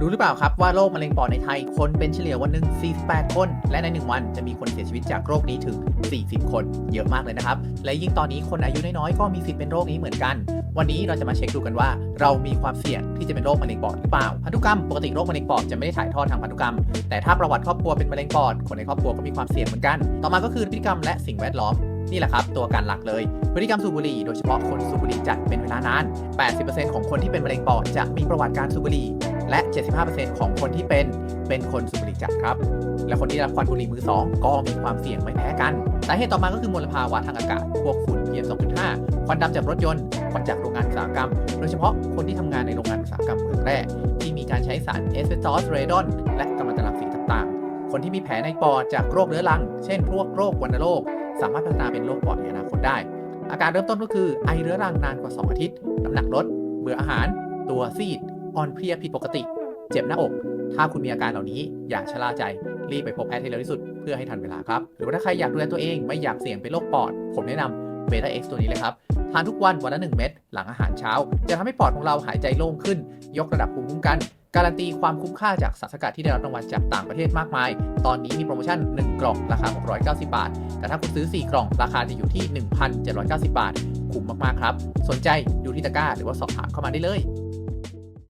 รู้หรือเปล่าครับว่าโรคมะเร็งปอดในไทย คนเป็นเฉลี่ยวันหนึ่ง 48 คน และใน 1 วันจะมีคนเสียชีวิตจากโรคนี้ถึง 40 คน เยอะมากเลยนะครับ และยิ่งตอนนี้คนอายุน้อยๆก็มีสิทธิ์เป็นโรคนี้เหมือนกัน วันนี้เราจะมาเช็คดูกันว่า เรามีความเสี่ยงที่จะเป็นโรคมะเร็งปอดหรือเปล่า พันธุกรรมปกติโรคมะเร็งปอดจะไม่ได้ถ่ายทอดทางพันธุกรรม แต่ถ้าประวัติครอบครัวเป็นมะเร็งปอด คนในครอบครัวก็มีความเสี่ยงเหมือนกัน ต่อมาก็คือพฤติกรรมและสิ่งแวดล้อมนี่แหละครับ ตัวการหลักเลย พฤติกรรมสูบบุหรี่โดยเฉพาะคนสูบบุหรี่จัดเป็นเวลานาน 80%ของคนที่เป็นมะเร็งปอดจะมีประวัติการสูบบุหรี่ และ 75%ของคนที่เป็นเป็นคนสูบบุหรี่จัดครับ และคนที่รับควันบุหรี่มือสองก็มีความเสี่ยงไม่แพ้กัน สาเหตุต่อมาก็คือมลภาวะทางอากาศ พวกฝุ่น PM 2.5 ควันดำจากรถยนต์ ควันจากโรงงานอุตสาหกรรม โดยเฉพาะคนที่ทำงานในโรงงานอุตสาหกรรมเมืองแร่ที่มีการใช้สารเอสเบสตอสเรดอน และกัมมันตรังสีต่างๆ คนที่มีแผลในปอดจากโรคเรื้อรัง เช่น พวกโรควัณโรค สามารถพัฒนาเป็นโรคปอดในอนาคตได้ อาการเริ่มต้นก็คือไอเรื้อรังนานกว่า 2 อาทิตย์ น้ำหนักลด เบื่ออาหาร ตัวซีด อ่อนเพลียผิดปกติ เจ็บหน้าอก ถ้าคุณมีอาการเหล่านี้อย่าชะล่าใจ รีบไปพบแพทย์ให้เร็วที่สุดเพื่อให้ทันเวลาครับ หรือว่าถ้าใครอยากดูแลตัวเองไม่อยากเสี่ยงเป็นโรคปอด ผมแนะนำเบต้าเอ็กซ์ตัวนี้เลยครับทานทุกวันวันละ1เม็ดหลังอาหารเช้า จะทำให้ปอดของเราหายใจโล่งขึ้น ยกระดับภูมิคุ้มกัน การันตีความคุ้มค่าจากสารสกัดที่ได้รับรางวัลจากต่างประเทศมากมาย ตอนนี้มีโปรโมชั่น 1 กล่องราคา 690 บาท แต่ถ้าคุณซื้อ 4 กล่องราคาจะอยู่ที่ 1,790 บาท คุ้มมาก ๆ ครับ สนใจดูที่ตะกร้า หรือว่าสอบถามเข้ามาได้เลย